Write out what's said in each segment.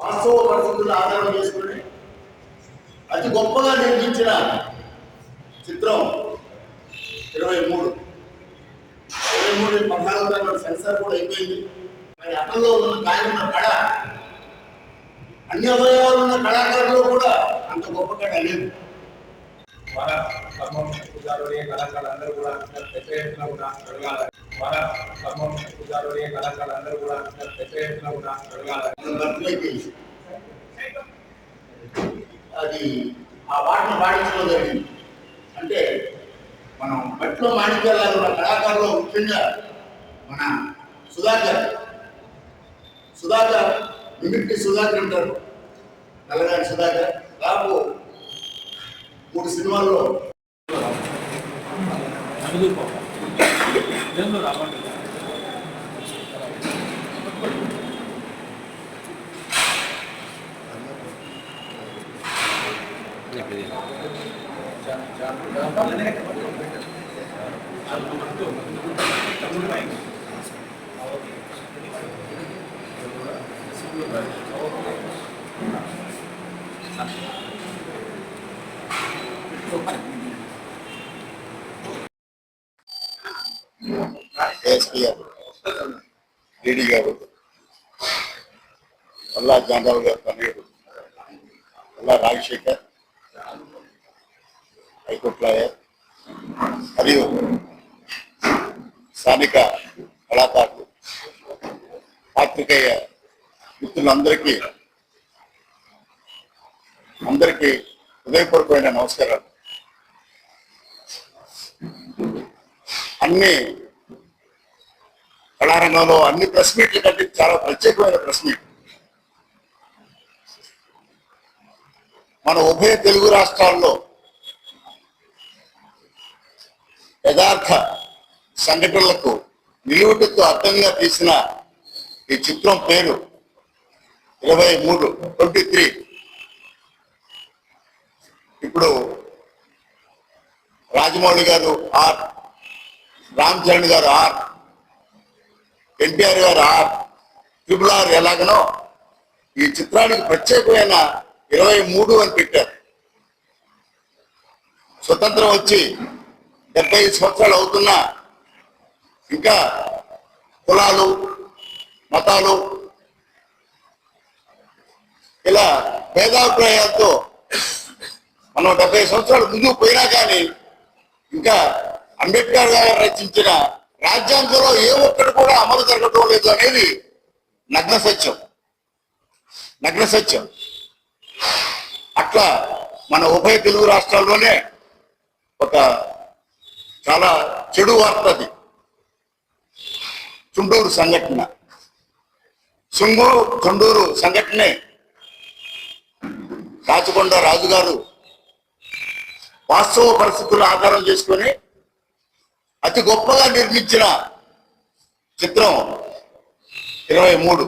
వాస్తవ పరిస్థితులను ఆధారం చేసుకుని అతి గొప్పగా నిర్మించిన చిత్రం ఇరవై మూడు. ఇరవై మూడు పద్నాలుగు సెన్సార్ కూడా అయిపోయింది. మరి అతనిలో ఉన్న గాయమున్న కళ అన్ని అవయవాలు ఉన్న కళాకారులు కూడా అంత గొప్ప కళ లేదు. మన ఖమ్మం పూజారుడే కళాకారులందరూ కూడా పెద్ద ఎత్తున కూడా జరగాలి. మన ఖమ్మం పూజారుడే కళాకారులందరూ కూడా పెద్ద ఎత్తున కూడా జరగాలి. చేసి అది ఆ పాటను పాటించడం జరిగింది. అంటే మనం బట్లో మాణిక్యాలలో కళాకారులు ముఖ్యంగా మన సుధాకర్ సుధాకర్ మిమిక్రీ సుధాకర్ అంటారు నల్లగారి సుధాకర్ రాబో. మూడు సినిమాల్లో Thank you. డిడి గారు అల్లా జాండవ్ గారు తనయుడు అల్లా రాజశేఖర్ హైకోర్టు లాయర్ మరియు స్థానిక కళాకారులు పాత్రికేయ మిత్రులందరికీ అందరికీ హృదయపూర్వకమైన నమస్కారాలు అన్ని కళారంగంలో అన్ని ప్రెస్ మీట్ల కంటే చాలా ప్రత్యేకమైన ప్రెస్ మీట్. మన ఉభయ తెలుగు రాష్ట్రాల్లో యథార్థ సంఘటనలకు నిలువుటితో అర్థంగా తీసిన ఈ చిత్రం పేరు ఇరవై మూడు ట్వంటీ త్రీ. ఇప్పుడు రాజమౌళి గారు ఆర్ రామ్ చరణ్ గారు ఆర్ ఎన్టీఆర్ గారు ఆర్ ట్రిపుల్ ఆర్ ఎలాగనో ఈ చిత్రానికి ప్రత్యేకమైన ఇరవై మూడు అని పెట్టారు. స్వతంత్రం వచ్చి డెబ్బై ఐదు సంవత్సరాలు అవుతున్నా ఇంకా కులాలు మతాలు ఇలా భేదాభిప్రాయాలతో మనం డెబ్బై సంవత్సరాలు ముందుకు పోయినా కానీ ఇంకా అంబేద్కర్ గారు రచించిన రాజ్యాంగంలో ఏ ఒక్కటి కూడా అమలు జరగడం లేదు అనేది నగ్న సత్యం. నగ్న సత్యం. అట్లా మన ఉభయ తెలుగు రాష్ట్రాల్లోనే ఒక చాలా చెడు వార్త అది. చుండూరు సంఘటన. చుంగూరు చుండూరు సంఘటనే రాచకొండ రాజుగారు వాస్తవ పరిస్థితులు ఆధారం చేసుకొని అతి గొప్పగా నిర్మించిన చిత్రం ఇరవై మూడు.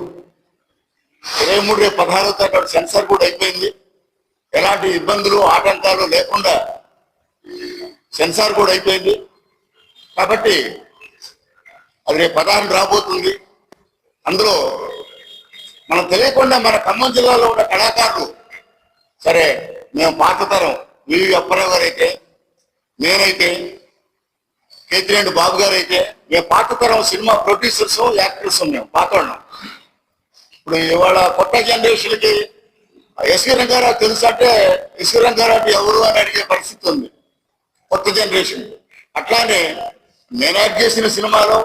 ఇరవై మూడు రేపు పదహారో తారీఖు సెన్సార్ కూడా అయిపోయింది. ఎలాంటి ఇబ్బందులు ఆటంకాలు లేకుండా సెన్సార్ కూడా అయిపోయింది. కాబట్టి అది రేపు పదహారు రాబోతుంది. అందులో మనం తెలియకుండా మన ఖమ్మం జిల్లాలో ఉన్న కళాకారులు సరే మేము పాత తరం వివి అప్పారావు అయితే నేనైతే కేతిరెడ్డి బాబు గారు అయితే మేము పాత తరం సినిమా ప్రొడ్యూసర్స్ యాక్టర్స్ మేము పాత ఇప్పుడు ఇవాళ కొత్త జనరేషన్కి ఎస్వి రంగారావు తెలుసు అంటే ఎస్వి రంగారావు ఎవరు అని అడిగే పరిస్థితి ఉంది కొత్త జనరేషన్. అట్లానే నేను యాక్ట్ చేసిన సినిమాలో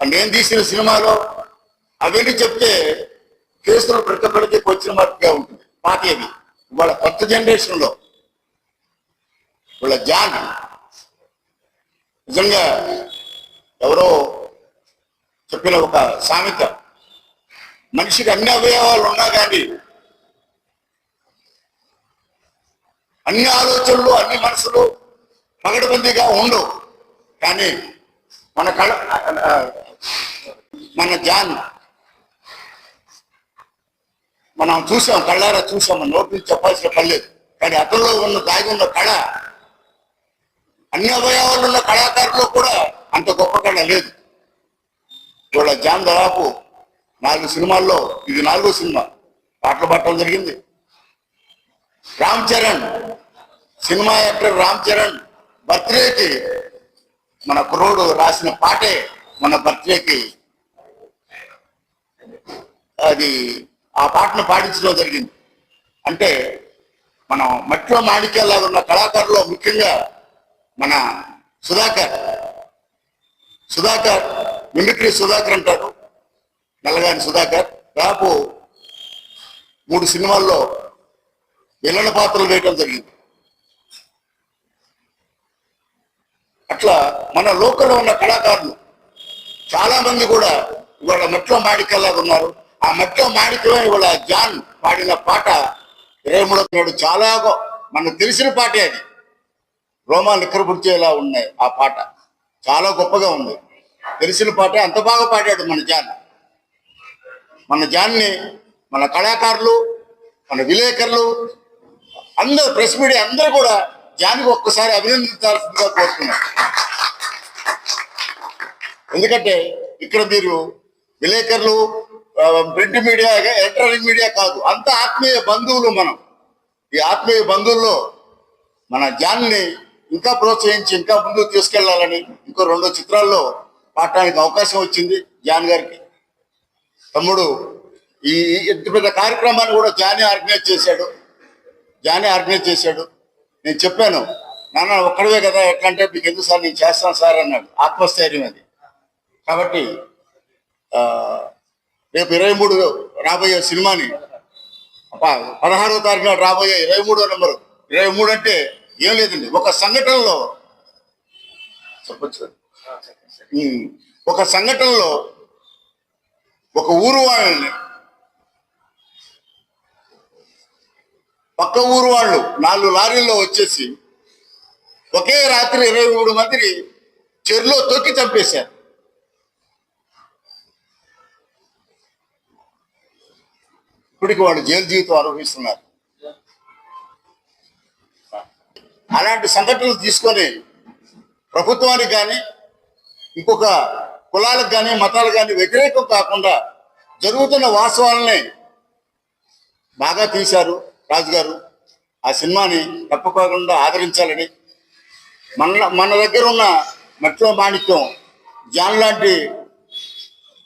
నేను తీసిన సినిమాలో అవన్నీ చెప్తే కేసులు ప్రతిపడితే వచ్చిన మార్పుగా ఉంటుంది పాతేది. ఇవాళ కొత్త జనరేషన్లో ఇవాళ జాన్ నిజంగా ఎవరో చెప్పిన ఒక సామెత మనిషికి అన్ని అవయవాలు ఉన్నా కానీ అన్ని ఆలోచనలు అన్ని మనసులు పగడబందీగా ఉండవు. కానీ మన కళ మన జాన్ మనం చూసాం కళ్ళారా చూసాం మన నోటి నుంచి చెప్పాల్సిన పని లేదు. కానీ అతనిలో ఉన్న దాగి ఉన్న కళ అన్ని అవయవాలు ఉన్న కళాకారులు కూడా అంత గొప్ప కళ లేదు. ఇవాళ జాన్ దాదాపు నాలుగు సినిమాల్లో ఇది నాలుగో సినిమా పాటలు పాడటం జరిగింది. రామ్ చరణ్ సినిమా యాక్టర్ రామ్ చరణ్ బర్త్డేకి మన కుర్రోడు రాసిన పాటే మన బర్త్డేకి అది ఆ పాటను పాటించడం జరిగింది. అంటే మనం మట్టిలో మాణిక్యాలాగా ఉన్న కళాకారులు ముఖ్యంగా మన సుధాకర్. సుధాకర్ మిమిక్రీ సుధాకర్ అంటారు. నల్లగాని సుధాకర్. దాపు మూడు సినిమాల్లో విలన పాత్రలు వేయటం జరిగింది. అట్లా మన లోకల్లో ఉన్న కళాకారులు చాలా మంది కూడా ఇవాళ మెట్లో మాడికల్లాగా ఉన్నారు. ఆ మెట్లో మాడికలో ఇవాళ జాన్ పాడిన పాట ఇరవై మూడో చాలా మనకు తెలిసిన పాటే అది. రోమాలు నిక్కరపుడిచేలా ఉన్నాయి ఆ పాట. చాలా గొప్పగా ఉంది. తెలిసిన పాట అంత బాగా పాడాడు మన జాన్. మన జాన్ని మన కళాకారులు మన విలేకరులు అందరూ ప్రెస్ మీడియా అందరూ కూడా జాన్కి ఒక్కసారి అభినందించాల్సిందిగా కోరుతున్నాను ఎందుకంటే ఇక్కడ మీరు విలేకరులు ప్రింట్ మీడియా ఎలక్ట్రానిక్ మీడియా కాదు అంత ఆత్మీయ బంధువులు మనం. ఈ ఆత్మీయ బంధువుల్లో మన జాన్ని ఇంకా ప్రోత్సహించి ఇంకా ముందుకు తీసుకెళ్ళాలని ఇంకో రెండు చిత్రాల్లో పాడటానికి అవకాశం వచ్చింది జాన్ గారికి. తమ్ముడు ఈ ఇంత పెద్ద కార్యక్రమాన్ని కూడా జానే ఆర్గనైజ్ చేశాడు. జానే ఆర్గనైజ్ చేశాడు. నేను చెప్పాను నాన్న ఒక్కడవే కదా ఎట్లా అంటే మీకు ఎందుకు సార్ నేను చేస్తాను సార్ అన్నాడు. ఆత్మస్థైర్యం అది. కాబట్టి రేపు ఇరవై మూడు రాబోయే సినిమాని పదహారో పదహారవ తారీఖున రాబోయే ఇరవై మూడో నెంబరు. ఇరవై మూడు అంటే ఏం లేదండి. ఒక సంఘటనలో చెప్పచ్చు ఒక సంఘటనలో ఒక ఊరు వాళ్ళని పక్క ఊరు వాళ్ళు నాలుగు లారీల్లో వచ్చేసి ఒకే రాత్రి ఇరవై మూడు మందిని చెరులో తొక్కి చంపేశారు. ఇప్పటికి వాళ్ళు జైలు జీవితం ఆరోపిస్తున్నారు. అలాంటి సంఘటనలు తీసుకొని ప్రభుత్వానికి కానీ ఇంకొక కులాలకు కానీ మతాలకు కానీ వ్యతిరేకం కాకుండా జరుగుతున్న వాస్తవాలని బాగా తీశారు రాజుగారు. ఆ సినిమాని తప్పకుండా ఆదరించాలని మన మన దగ్గర ఉన్న మెట్రో మాణిక్యం జాన్ లాంటి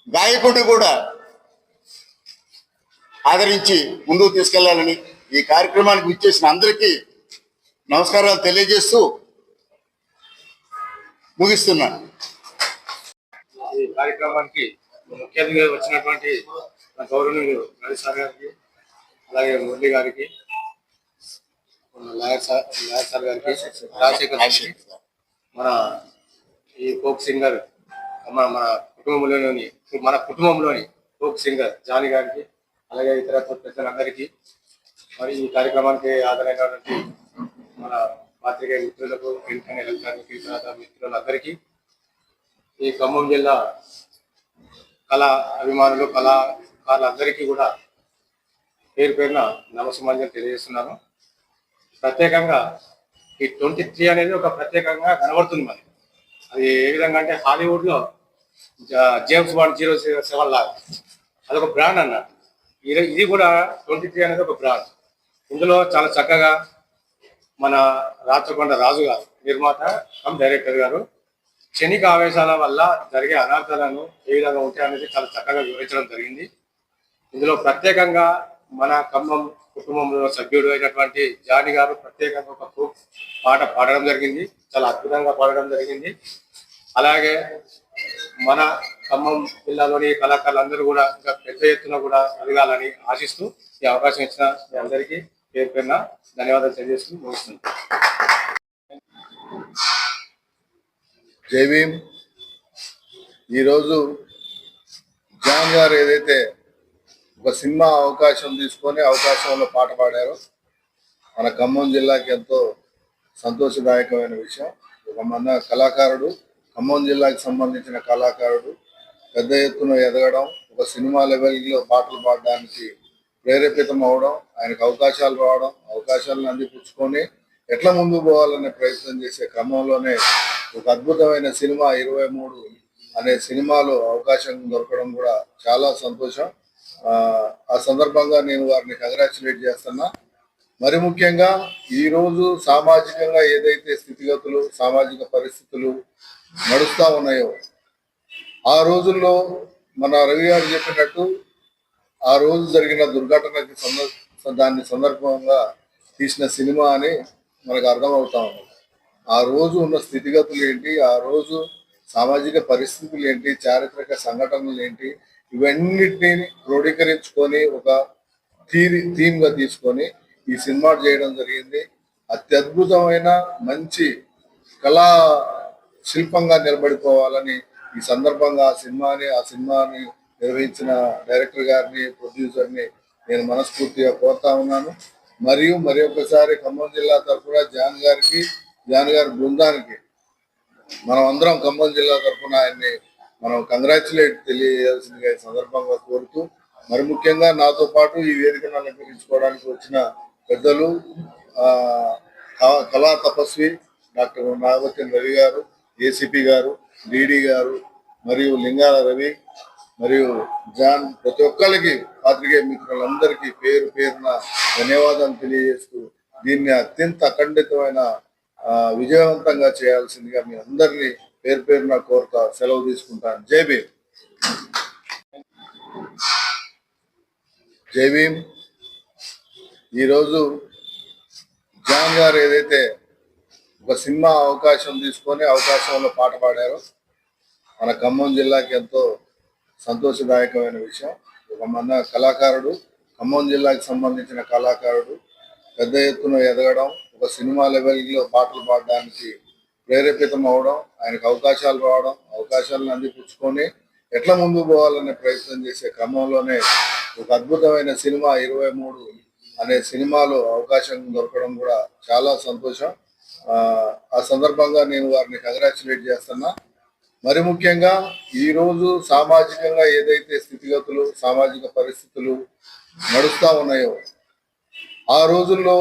గాయకుడిని కూడా ఆదరించి ముందుకు తీసుకెళ్ళాలని ఈ కార్యక్రమానికి విచ్చేసిన అందరికీ నమస్కారాలు తెలియజేస్తూ ముగిస్తున్నాను ఈ కార్యక్రమానికి ముఖ్య అతిథిగా వచ్చినటువంటి మన గౌరవనీయులు రవి సార్ గారికి అలాగే మురళి గారికి లాయర్ సార్ లాయర్ సార్ గారికి రాజశేఖర్ గారికి మన ఈ ఫోక్ సింగర్ మన మన కుటుంబంలోని మన కుటుంబంలోని ఫోక్ సింగర్ జానీ గారికి అలాగే ఇతర పెద్దలందరికీ మరి ఈ కార్యక్రమానికి హాజరైనటువంటి మన పాత్రికేయ మిత్రులకు ప్రింట్ ఎలక్ట్రానిక్ మిత్రులందరికీ ఈ ఖమ్మం జిల్లా కళా అభిమానులు కళాకారులందరికీ కూడా పేరు పేరున నమస్సమాజం తెలియజేస్తున్నాను. ప్రత్యేకంగా ఈ ట్వంటీ త్రీ అనేది ఒక ప్రత్యేకంగా కనబడుతుంది మరి అది ఏ విధంగా అంటే హాలీవుడ్లో జేమ్స్ బాండ్ జీరో సెవెన్ లాగా. అదొక బ్రాండ్ అన్నట్టు ఇది కూడా ట్వంటీ త్రీ అనేది ఒక బ్రాండ్. ఇందులో చాలా చక్కగా మన రాత్రికొండ రాజు గారు నిర్మాత కమ్ డైరెక్టర్ గారు క్షణిక ఆవేశాల వల్ల జరిగే అనార్థాలను ఏ విధంగా ఉంటాయనేది చాలా చక్కగా వివరించడం జరిగింది. ఇందులో ప్రత్యేకంగా మన ఖమ్మం కుటుంబంలో సభ్యుడు అయినటువంటి జాని గారు ప్రత్యేకంగా ఒక పాట పాడడం జరిగింది. చాలా అద్భుతంగా పాడడం జరిగింది. అలాగే మన ఖమ్మం జిల్లాలోని కళాకారులందరూ కూడా ఇంకా పెద్ద ఎత్తున కూడా ఎదగాలని ఆశిస్తూ ఈ అవకాశం ఇచ్చిన మీ అందరికీ పేరు పేరున ధన్యవాదాలు తెలియజేసుకుని ముగిస్తుంది జై భీమ్. ఈరోజు జాన్ గారు ఏదైతే ఒక సినిమా అవకాశం తీసుకొని అవకాశంలో పాట పాడారో మన ఖమ్మం జిల్లాకి ఎంతో సంతోషదాయకమైన విషయం. ఒక మన కళాకారుడు ఖమ్మం జిల్లాకి సంబంధించిన కళాకారుడు పెద్ద ఎత్తున ఎదగడం ఒక సినిమా లెవెల్లో పాటలు పాడడానికి ప్రేరేపితం అవడం ఆయనకు అవకాశాలు రావడం అవకాశాలను అందిపుచ్చుకొని ఎట్లా ముందుకు పోవాలనే ప్రయత్నం చేసే క్రమంలోనే ఒక అద్భుతమైన సినిమా ఇరవై మూడు అనే సినిమాలో అవకాశం దొరకడం కూడా చాలా సంతోషం. ఆ, సందర్భంగా నేను వారిని కంగ్రాచులేట్ చేస్తున్నా. మరి ముఖ్యంగా ఈ రోజు సామాజికంగా ఏదైతే స్థితిగతులు సామాజిక పరిస్థితులు నడుస్తూ ఉన్నాయో ఆ రోజుల్లో మన రవి గారు చెప్పినట్టు ఆ రోజు జరిగిన దుర్ఘటనకి దాన్ని సందర్భంగా తీసిన సినిమా అని మనకు అర్థమవుతా ఉంది ఆ రోజు ఉన్న స్థితిగతులు ఏంటి? ఆ రోజు సామాజిక పరిస్థితులు ఏంటి? చారిత్రక సంఘటనలు ఏంటి? ఇవన్నిటిని క్రోడీకరించుకొని ఒక థీరీ థీమ్గా తీసుకొని ఈ సినిమా చేయడం జరిగింది. అత్యద్భుతమైన మంచి కళా శిల్పంగా నిలబడిపోవాలని ఈ సందర్భంగా ఆ సినిమాని ఆ సినిమాని నిర్వహించిన డైరెక్టర్ గారిని ప్రొడ్యూసర్ని నేను మనస్ఫూర్తిగా కోరుతా ఉన్నాను. మరియు మరి ఒకసారి ఖమ్మం జిల్లా తరఫున జాన్ గారికి జాన్ గారి బృందానికి మనం అందరం ఖమ్మం జిల్లా తరఫున ఆయన్ని మనం కంగ్రాచులేట్ తెలియజేయాల్సిందిగా ఈ సందర్భంగా కోరుతూ మరి ముఖ్యంగా నాతో పాటు ఈ వేదికను అలంకరించుకోవడానికి వచ్చిన పెద్దలు క- కళా తపస్వి డాక్టర్ నాగవతి రవి గారు ఏసీపీ గారు డిడి గారు మరియు లింగాల రవి మరియు జాన్ ప్రతి ఒక్కరికి పాత్రికేయ మిత్రులందరికీ పేరు పేరున ధన్యవాదాలు తెలియజేస్తూ దీన్ని అత్యంత అఖండితమైన విజయవంతంగా చేయాల్సిందిగా మీ అందరినీ పేరు పేరున కోరుతా సెలవు తీసుకుంటాను జై భీమ్. జై భీమ్. ఈరోజు జాన్ గారు ఏదైతే ఒక సినిమా అవకాశం తీసుకొని అవకాశంలో పాట పాడారో మన ఖమ్మం జిల్లాకి ఎంతో సంతోషదాయకమైన విషయం. ఒక మన కళాకారుడు ఖమ్మం జిల్లాకి సంబంధించిన కళాకారుడు పెద్ద ఎత్తున ఎదగడం ఒక సినిమా లెవెల్లో పాటలు పాడడానికి ప్రేరేపితం అవడం ఆయనకు అవకాశాలు రావడం అవకాశాలను అందిపుచ్చుకొని ఎట్లా ముందుకు పోవాలనే ప్రయత్నం చేసే క్రమంలోనే ఒక అద్భుతమైన సినిమా ఇరవై మూడు అనే సినిమాలో అవకాశం దొరకడం కూడా చాలా సంతోషం. ఆ, సందర్భంగా నేను వారిని కంగ్రాచులేట్ చేస్తున్నా. మరి ముఖ్యంగా ఈ రోజు సామాజికంగా ఏదైతే స్థితిగతులు సామాజిక పరిస్థితులు నడుస్తూ ఉన్నాయో ఆ రోజుల్లో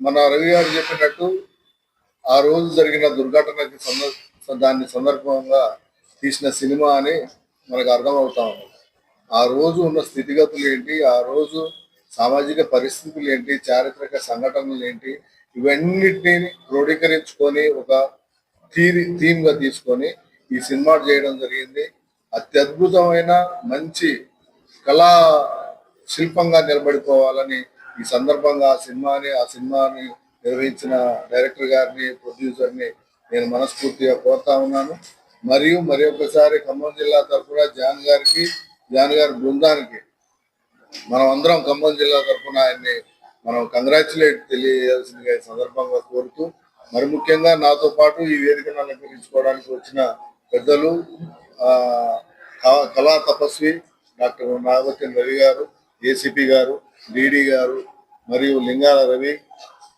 మన రవి గారు చెప్పినట్టు ఆ రోజు జరిగిన దుర్ఘటనకి దాన్ని సందర్భంగా తీసిన సినిమా అని మనకు అర్థమవుతా ఉంది. ఆ రోజు ఉన్న స్థితిగతులు ఏంటి ఆ రోజు సామాజిక పరిస్థితులు ఏంటి చారిత్రక సంఘటనలు ఏంటి ఇవన్నిటిని క్రోడీకరించుకొని ఒక థీరీ థీమ్గా తీసుకొని ఈ సినిమా చేయడం జరిగింది. అత్యద్భుతమైన మంచి కళా శిల్పంగా నిలబడిపోవాలని ఈ సందర్భంగా ఆ సినిమాని ఆ సినిమాని నిర్వహించిన డైరెక్టర్ గారిని ప్రొడ్యూసర్ని నేను మనస్ఫూర్తిగా కోరుతా ఉన్నాను. మరియు మరి ఒకసారి ఖమ్మం జిల్లా తరఫున జాన్ గారికి జాన్ గారి బృందానికి మనం అందరం ఖమ్మం జిల్లా తరఫున ఆయన్ని మనం కంగ్రాచులేట్ తెలియజేయాల్సిందిగా ఈ సందర్భంగా కోరుతూ మరి ముఖ్యంగా నాతో పాటు ఈ వేదికను అలంకరించుకోవడానికి వచ్చిన పెద్దలు ఆ క- కళా తపస్వి డాక్టర్ నాగవచన్ రవి గారు ఏసీపీ గారు డిడి గారు మరియు లింగాల రవి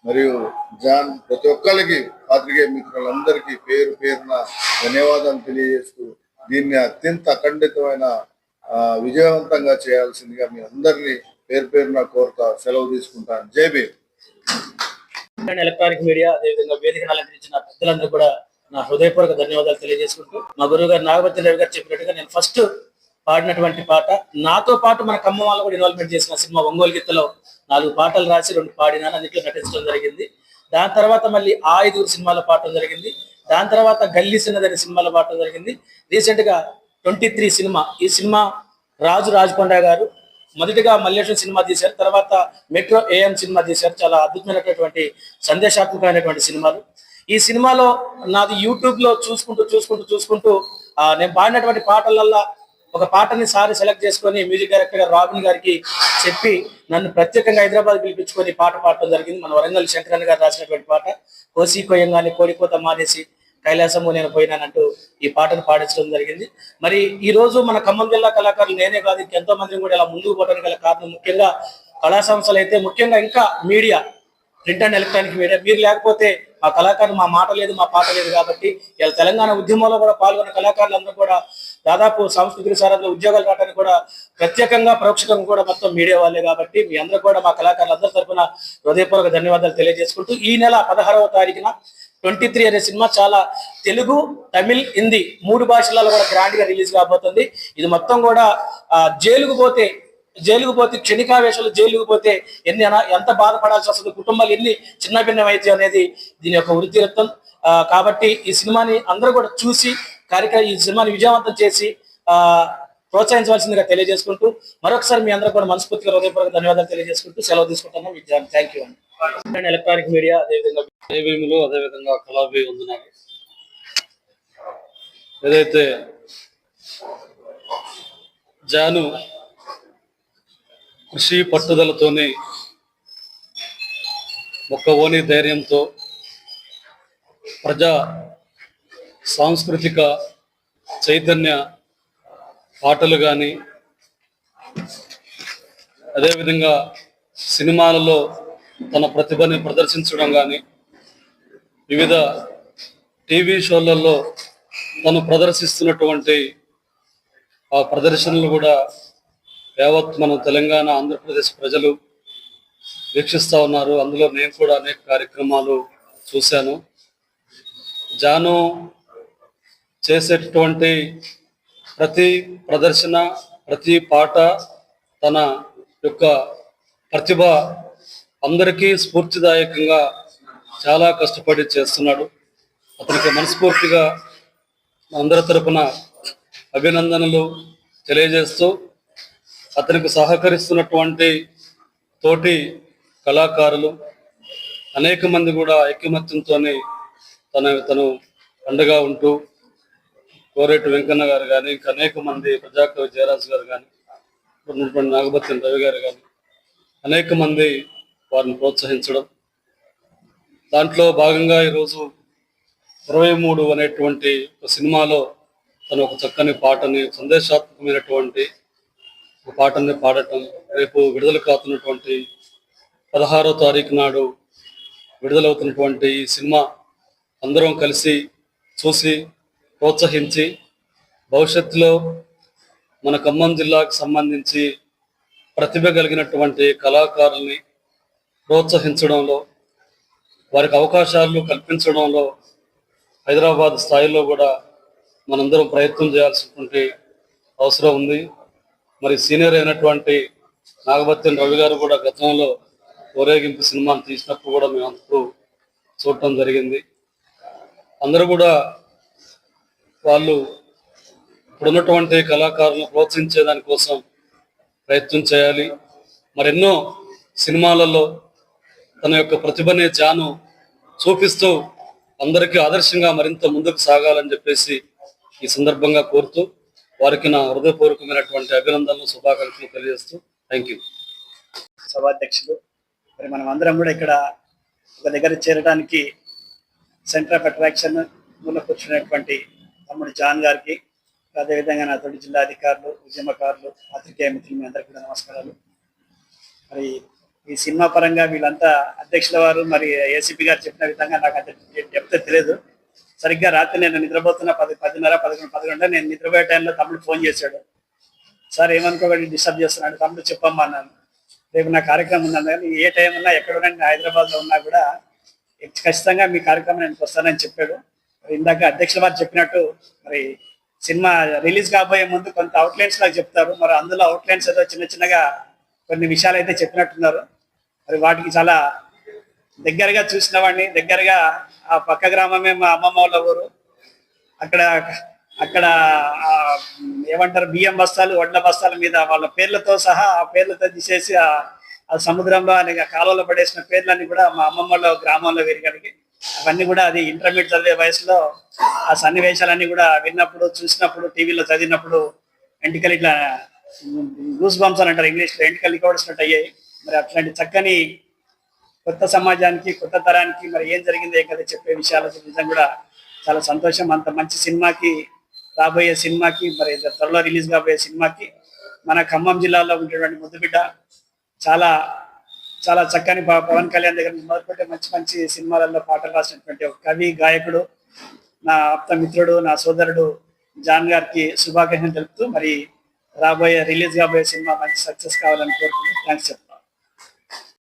మరియు జాన్ ప్రతి ఒక్కరికి పాత్రికేయ మిత్రులందరికీ పేరు పేరున ధన్యవాదాలు తెలియజేస్తూ దీన్ని అత్యంత అఖండితమైన ఆ, విజయవంతంగా చేయాల్సిందిగా మీ అందరినీ పేరు పేరున కోరుతా సెలవు తీసుకుంటాను. జై ఎలక్ట్రానిక్ మీడియా అదేవిధంగా వేదికను అలంకరించిన పెద్దలందరూ కూడా నా హృదయపూర్వక ధన్యవాదాలు తెలియజేసుకుంటూ మా గురువు గారు నాగపతి రవి గారు చెప్పినట్టుగా నేను ఫస్ట్ పాడినటువంటి పాట. నాతో పాటు మన ఖమ్మం వాళ్ళు కూడా ఇన్వాల్వ్మెంట్ చేసిన సినిమా ఒంగోలు గీతలో నాలుగు పాటలు రాసి రెండు పాడినాను అన్నింటిలో నటించడం జరిగింది. దాని తర్వాత మళ్ళీ ఆ ఐదుగురు సినిమాలో పాడటం జరిగింది. దాని తర్వాత గల్లీ సిన్నదని సినిమాలో పాడటం జరిగింది. రీసెంట్గా ట్వంటీ త్రీ సినిమా. ఈ సినిమా రాజు రాజకొండ గారు మొదటిగా మల్లేశ్వరం సినిమా తీశారు. తర్వాత మెట్రో ఏఎం సినిమా తీశారు. చాలా అద్భుతమైనటువంటి సందేశాత్మకమైనటువంటి సినిమాలు. ఈ సినిమాలో నాది యూట్యూబ్లో చూసుకుంటూ చూసుకుంటూ చూసుకుంటూ నేను పాడినటువంటి పాటలల్లా ఒక పాటని సారి సెలెక్ట్ చేసుకొని మ్యూజిక్ డైరెక్టర్ గారు రాబిన్ గారికి చెప్పి నన్ను ప్రత్యేకంగా హైదరాబాద్ పిలిపించుకొని పాట పాడటం జరిగింది. మన వరంగల్ శంకరన్ గారు రాసినటువంటి పాట కోసి కొయ్యంగానే కోడికోత మానేసి కైలాసము నేను పోయినానంటూ ఈ పాటను పాడించడం జరిగింది. మరి ఈ రోజు మన ఖమ్మం జిల్లా కళాకారులు నేనే కాదు ఇంకా ఎంతో మందిని కూడా ఇలా ముందుకు పోవడానికి గల కారణం ముఖ్యంగా కళా సంస్థలు అయితే ముఖ్యంగా ఇంకా media print and electronic media మీరు లేకపోతే మా కళాకారులు మా మాట లేదు మా పాట లేదు కాబట్టి ఇలా తెలంగాణ ఉద్యమంలో కూడా పాల్గొన్న కళాకారులందరూ కూడా దాదాపు సాంస్కృతిక సారథిలో ఉద్యోగాలు రావడానికి కూడా ప్రత్యేకంగా పరోక్షంగా కూడా మొత్తం మీడియా వాళ్ళే కాబట్టి మీ అందరూ కూడా మా కళాకారులందరి తరఫున హృదయపూర్వక ధన్యవాదాలు తెలియజేసుకుంటూ ఈ నెల పదహారవ తారీఖున ట్వంటీ త్రీ అనే సినిమా చాలా తెలుగు తమిళ్ హిందీ మూడు భాషలలో కూడా గ్రాండ్గా రిలీజ్ కాబోతుంది. ఇది మొత్తం కూడా జైలుకు పోతే జైలుకు పోతే క్షణికావేశాలు జైలుకు పోతే ఎన్ని ఎంత బాధపడాల్సి వస్తుంది? కుటుంబాలు ఎన్ని చిన్న భిన్నమైతే అనేది దీని యొక్క వృత్తిరత్వం కాబట్టి ఈ సినిమాని అందరూ కూడా చూసి కార్యక్రమం ఈ సినిమాని విజయవంతం చేసి ప్రోత్సహించవలసిందిగా తెలియజేసుకుంటూ మరొకసారి మీ అందరూ కూడా మనస్ఫూర్తిగా హృదయపూర్వక ధన్యవాదాలు తెలియజేసుకుంటూ సెలవు తీసుకుంటున్నాను థ్యాంక్ యూ అండి ఎలక్ట్రానిక్ మీడియా అదేవిధంగా ఏవేములు అదేవిధంగా కళాభి ఉన్నాయి ఏదైతే జాను కృషి పట్టుదలతోనే ఒక్క ఓని ధైర్యంతో ప్రజా సాంస్కృతిక చైతన్య పాటలు కానీ అదేవిధంగా సినిమాలలో తన ప్రతిభని ప్రదర్శించడం కానీ వివిధ టీవీ షోలలో తను ప్రదర్శిస్తున్నటువంటి ఆ ప్రదర్శనలు కూడా యావత్ మన తెలంగాణ ఆంధ్రప్రదేశ్ ప్రజలు వీక్షిస్తూ ఉన్నారు. అందులో నేను కూడా అనేక కార్యక్రమాలు చూశాను. జాను చేసేటటువంటి ప్రతి ప్రదర్శన ప్రతి పాట తన యొక్క ప్రతిభ అందరికీ స్ఫూర్తిదాయకంగా చాలా కష్టపడి చేస్తున్నాడు. అతనికి మనస్ఫూర్తిగా అందరి తరపున అభినందనలు తెలియజేస్తూ అతనికి సహకరిస్తున్నటువంటి తోటి కళాకారులు అనేక మంది కూడా ఐక్యమత్యంతో తన తను అండగా ఉంటూ కోరేటి వెంకన్న గారు కానీ ఇంకా అనేక మంది ప్రజాకవి జయరాజు గారు కానీ ఉన్నటువంటి నాగభత్యం రవి గారు కానీ అనేక మంది వారిని ప్రోత్సహించడం. దాంట్లో భాగంగా ఈరోజు ఇరవై మూడు అనేటువంటి ఒక సినిమాలో తను ఒక చక్కని పాటని సందేశాత్మకమైనటువంటి ఒక పాటని పాడటం రేపు విడుదల కాతున్నటువంటి పదహారో తారీఖు నాడు విడుదలవుతున్నటువంటి ఈ సినిమా అందరం కలిసి చూసి ప్రోత్సహించి భవిష్యత్తులో మన ఖమ్మం జిల్లాకు సంబంధించి ప్రతిభ కలిగినటువంటి కళాకారుల్ని ప్రోత్సహించడంలో వారికి అవకాశాలు కల్పించడంలో హైదరాబాద్ స్థాయిలో కూడా మనందరం ప్రయత్నం చేయాల్సినటువంటి అవసరం ఉంది. మరి సీనియర్ అయినటువంటి నాగభత్యం రవి గారు కూడా గతంలో ఊరేగింపు సినిమాను తీసినప్పుడు కూడా మేము అంతకు చూడటం జరిగింది. అందరూ కూడా వాళ్ళు ఇప్పుడున్నటువంటి కళాకారులను ప్రోత్సహించే దానికోసం ప్రయత్నం చేయాలి. మరెన్నో సినిమాలలో తన యొక్క ప్రతిభనే జాను చూపిస్తూ అందరికీ ఆదర్శంగా మరింత ముందుకు సాగాలని చెప్పేసి ఈ సందర్భంగా కోరుతూ వారికి నా హృదయపూర్వకమైనటువంటి అభినందనలు శుభాకాంక్షలు తెలియజేస్తూ థ్యాంక్ యూ సభాధ్యక్షులు మరి మనం అందరం కూడా ఇక్కడ ఒక దగ్గర చేరడానికి సెంటర్ ఆఫ్ అట్రాక్షన్ మూల కూర్చున్నటువంటి తమ్ముడు జాన్ గారికి అదేవిధంగా నా తోటి జిల్లా అధికారులు ఉద్యమకారులు పాత్రికేయ మిత్రులు మీ అందరికీ కూడా నమస్కారాలు. మరి ఈ సినిమా పరంగా వీళ్ళంతా అధ్యక్షుల వారు మరి ఏసీపీ గారు చెప్పిన విధంగా నాకు అంత చెప్తే తెలియదు. సరిగ్గా రాత్రి నేను నిద్రపోతున్న పది పదిన్నర పదకొండు పదకొండు నేను నిద్రపోయే టైంలో తమ్ముడు ఫోన్ చేశాడు. సార్ ఏమనుకోకండి డిస్టర్బ్ చేస్తున్నాడు తమ్ముడు చెప్పమ్మా అన్నాను. రేపు నా కార్యక్రమం ఉందని కానీ ఏ టైం ఉన్నా ఎక్కడ ఉన్నా నేను హైదరాబాద్లో ఉన్నా కూడా ఖచ్చితంగా మీ కార్యక్రమం నేను వస్తానని చెప్పాడు. మరి ఇందాక అధ్యక్షుల వారు చెప్పినట్టు మరి సినిమా రిలీజ్ కాబోయే ముందు కొంత అవుట్లైన్స్ లాగా చెప్తారు. మరి అందులో అవుట్లైన్స్ ఏదో చిన్న చిన్నగా కొన్ని విషయాలు అయితే చెప్పినట్టున్నారు. మరి వాటికి చాలా దగ్గరగా చూసిన వాడిని దగ్గరగా ఆ పక్క గ్రామమే మా అమ్మమ్మ వాళ్ళ ఊరు. అక్కడ అక్కడ ఏమంటారు బియ్యం బస్తాలు వడ్ల బస్తాల మీద వాళ్ళ పేర్లతో సహా ఆ పేర్లతో తీసేసి ఆ సముద్రంలో అనేక కాలువలో పడేసిన పేర్లన్నీ కూడా మా అమ్మమ్మలో గ్రామంలో విరిగలిగి అవన్నీ కూడా అది ఇంటర్మీడియట్ చదివే వయసులో ఆ సన్నివేశాలన్నీ కూడా విన్నప్పుడు చూసినప్పుడు టీవీలో చదివినప్పుడు వెంటికలు ఇట్లా గూస్ బంప్స్ అని అంటారు ఇంగ్లీష్లో ఎంటికలు అయ్యాయి. మరి అట్లాంటి చక్కని కొత్త సమాజానికి కొత్త తరానికి మరి ఏం జరిగింది ఏం కదా చెప్పే విషయాలు నిజంగా కూడా చాలా సంతోషం. అంత మంచి సినిమాకి రాబోయే సినిమాకి మరి త్వరలో రిలీజ్ కాబోయే సినిమాకి మన ఖమ్మం జిల్లాలో ఉండేటువంటి ముద్దుబిడ్డ చాలా చాలా చక్కని పవన్ కళ్యాణ్ దగ్గర మొదలుపెట్టే మంచి మంచి సినిమాలలో పాటలు రాసినటువంటి ఒక కవి గాయకుడు నా ఆప్త మిత్రుడు నా సోదరుడు జాన్ గారికి శుభాకాంక్షలు తెలుపుతూ మరి రాబోయే రిలీజ్ కాబోయే సినిమా మంచి సక్సెస్ కావాలని కోరుకుంటూ థ్యాంక్స్ చెప్తాను